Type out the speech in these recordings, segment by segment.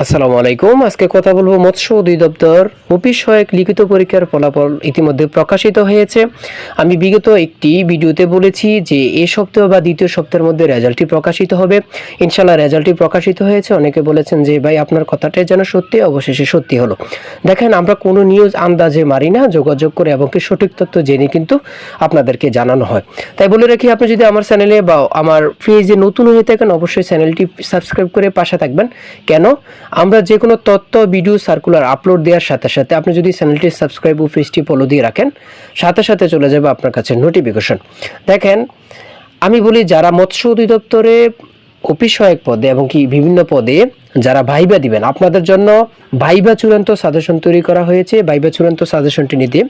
আসসালামু আলাইকুম। আজকে কথা বলব মৎস্য অধিদপ্তর অফিস সহায়ক লিখিত পরীক্ষার ফলাফল ইতিমধ্যে প্রকাশিত হয়েছে। আমি বিগত একটি ভিডিওতে বলেছি যে এ সপ্তাহ বা দ্বিতীয় সপ্তাহের মধ্যে রেজাল্টটি প্রকাশিত হবে। ইনশাল্লাহ রেজাল্টটি প্রকাশিত হয়েছে। অনেকে বলেছেন যে, ভাই, আপনার কথাটাই যেন সত্যি, অবশেষে সত্যি হলো। দেখেন, আমরা কোনো নিউজ আন্দাজে মারি না, যোগাযোগ করে এবং কি সঠিক তথ্য জেনে কিন্তু আপনাদেরকে জানানো হয়। তাই বলে রাখি, আপনি যদি আমার চ্যানেলে বা আমার পেজে নতুন হয়ে থাকেন, অবশ্যই চ্যানেলটি সাবস্ক্রাইব করে পাশে থাকবেন। কেন? আমরা যে কোনো তথ্য ভিডিও সার্কুলার আপলোড দেওয়ার সাথে সাথে আপনি যদি চ্যানেলটি সাবস্ক্রাইব ও পেজটি ফলো দিয়ে রাখেন, সাথে সাথে চলে যাবে আপনার কাছে নোটিফিকেশন দেখেন, আমি বলি যারা মৎস্য অধিদপ্তরে অফিস সহায়ক পদে এবং কি বিভিন্ন পদে যারা ভাইবা দিবেন, আপনাদের জন্য ভাইবা চূড়ান্ত সাজেশন তৈরি করা হয়েছে। ভাইবা চূড়ান্ত সাজেশনটি নিতে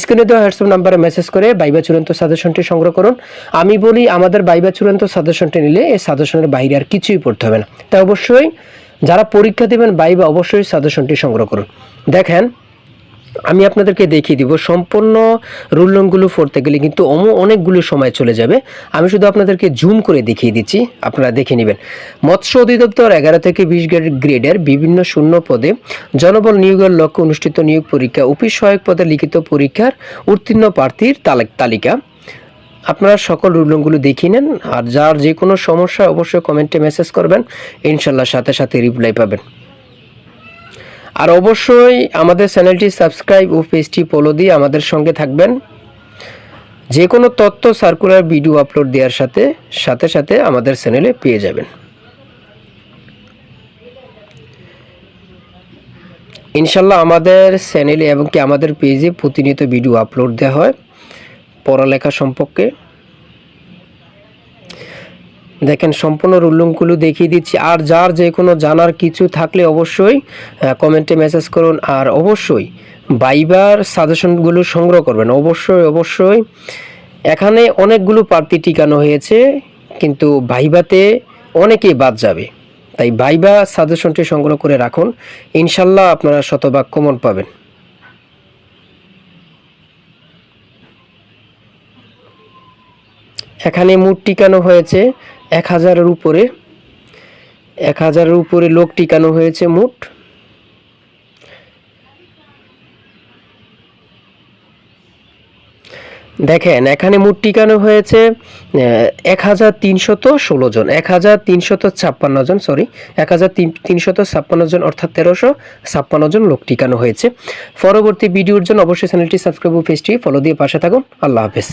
স্ক্রিনে দেওয়া হোয়াটসঅ্যাপ নাম্বারে মেসেজ করে ভাইবা চূড়ান্ত সাজেশনটি সংগ্রহ করুন। আমি বলি আমাদের ভাইবা চূড়ান্ত সাজেশনটি নিলে এই সাজেশনের বাইরে আর কিছুই পড়তে হবে না। তাই অবশ্যই যারা পরীক্ষা দেবেন ভাইবা অবশ্যই সাজেশনটি সংগ্রহ করুন। দেখেন, আমি আপনাদেরকে দেখিয়ে দিব, সম্পূর্ণ রুলনগুলো পড়তে গেলে কিন্তু অনেকগুলো সময় চলে যাবে। আমি শুধু আপনাদেরকে জুম করে দেখিয়ে দিচ্ছি, আপনারা দেখে নেবেন। মৎস্য অধিদপ্তর এগারো থেকে বিশ গ্রেডের বিভিন্ন শূন্য পদে জনবল নিয়োগের লক্ষ্যে অনুষ্ঠিত নিয়োগ পরীক্ষা, অফিস সহায়ক পদে লিখিত পরীক্ষার উত্তীর্ণ প্রার্থীর তালিকা। আপনারা সকল রুলনগুলো দেখিয়ে নেন, আর যার যে কোনো সমস্যা অবশ্যই কমেন্টে মেসেজ করবেন, ইনশাল্লাহ সাথে সাথে রিপ্লাই পাবেন। আর অবশ্যই আমাদের চ্যানেলটি সাবস্ক্রাইব ও পেজটি ফলো দিয়ে আমাদের সঙ্গে থাকবেন। যে কোনো তথ্য সার্কুলার ভিডিও আপলোড দেওয়ার সাথে সাথে সাথে আমাদের চ্যানেলে পেয়ে যাবেন। ইনশাল্লাহ আমাদের চ্যানেলে এবং কি আমাদের পেজে প্রতিনিয়ত ভিডিও আপলোড দেওয়া হয়। পড়ালেখা সম্পর্কে। দেখেন, সম্পূর্ণ রুলুমগুলো দেখিয়ে দিচ্ছি। আর যার যে কোনো জানার কিছু থাকলে অবশ্যই কমেন্টে মেসেজ করুন। আর অবশ্যই বাইবার সাজেশনগুলো সংগ্রহ করবেন। অবশ্যই অবশ্যই। এখানে অনেকগুলো প্রার্থী টিকানো হয়েছে, কিন্তু ভাইবাতে অনেকেই বাদ যাবে। তাই ভাইবা সাজেশনটি সংগ্রহ করে রাখুন। ইনশাল্লাহ আপনারা শতভাগ কমন পাবেন। এখানে মুঠ টিকানো হয়েছে এক হাজারের উপরে। এক হাজারের উপরে লোক টিকানো হয়েছে মোট। দেখেন, এখানে মোট টিকানো হয়েছে এক হাজার তিনশত ষোলো জন, এক হাজার তিনশত ছাপ্পান্ন জন সরি এক হাজার তিনশত ছাপ্পান্ন জন, অর্থাৎ তেরোশো ছাপ্পান্ন জন লোক টিকানো হয়েছে। পরবর্তী ভিডিওর জন্য অবশ্যই চ্যানেলটি সাবস্ক্রাইব ও পেজটি ফলো দিয়ে পাশে থাকুন। আল্লাহ হাফেজ।